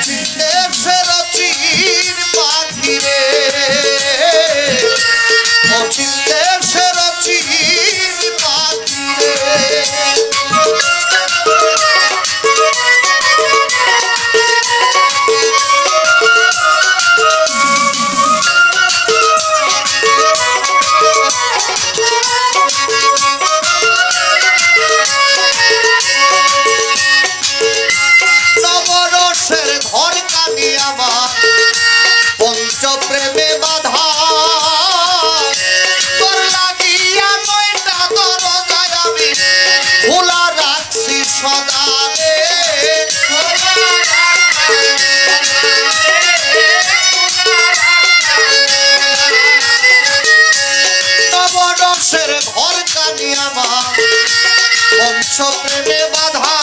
of the রাখছি কানিয়া মা বংশ ঘর পঞ্চপ্রেমে বাধা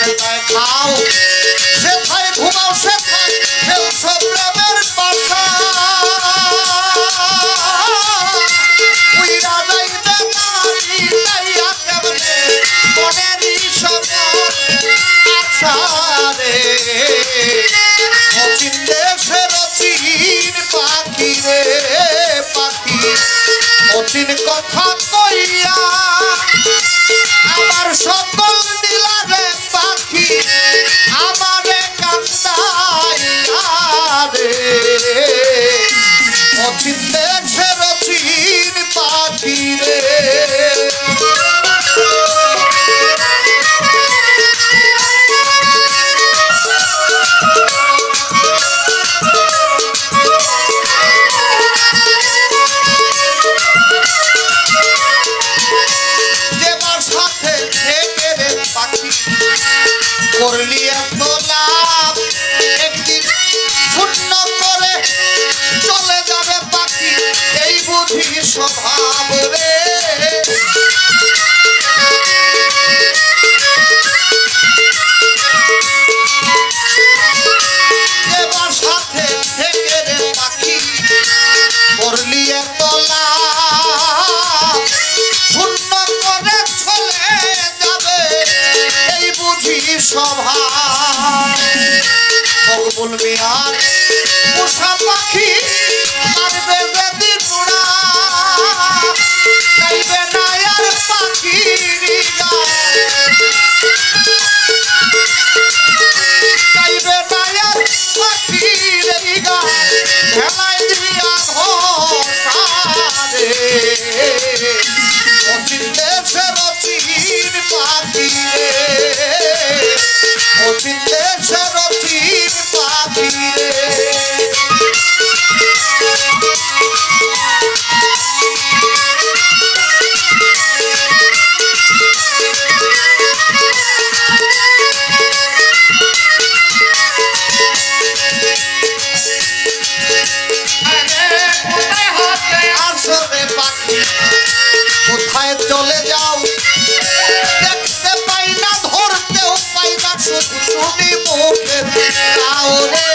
সেটায় খাও সেটায় ঘুমাও সেটায় খেলছো প্রেমের বাসা উইরা যাইতে নারী যাইয়া কেমনে মনেরই সবার আশারে অচিন দেশের অচিন পাখি রে পাখি অচিন কথা কইয়া আমার সকল পাখি রে দেবার সাথে থেকে করলি মিয়ার পোষা পাখি মারবে চলে যাও। দেখতে পাই না, ধরতেও পাই না, শুধু শুনি মুখের তাও রে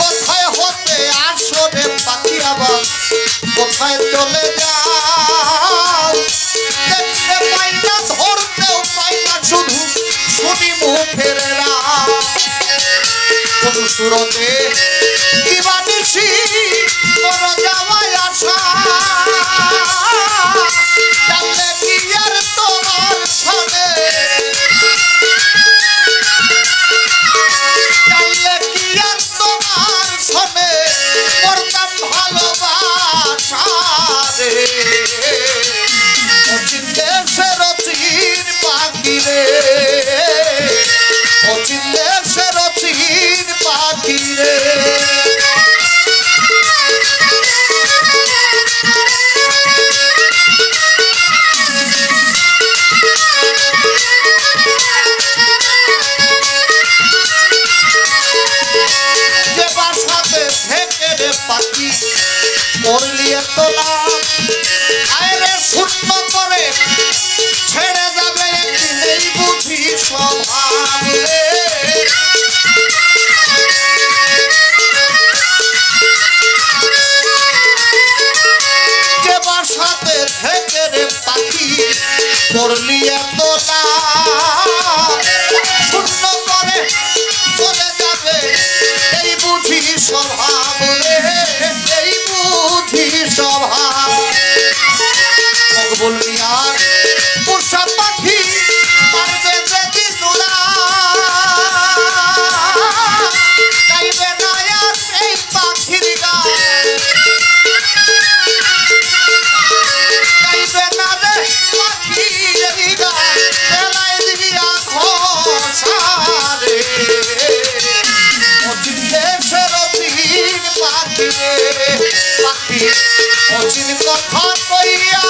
কোথায় হতে পাখি আবার? কোথায় চলে সুরতে দিবানিসি কোন যাওয়ায় আসা জানলে কি আর তোমার সনে? জানলে কি আর তোমার সনে? করতাম ভালোবাসা অচিন দেশের অচিন পাখি অচিন দেশের করলি তোলা আয়রে শূন্য করে, ছেড়ে যাবে একদিনেই বুঝি সবাই যে বাসাতে থেকে রে পাখি করলি তোলা শূন্য করে, চলে যাবে এই বুঝি সবাই স্বভাব মকবুল মিয়ার পোষা পাখি অচিন কথা কইয়া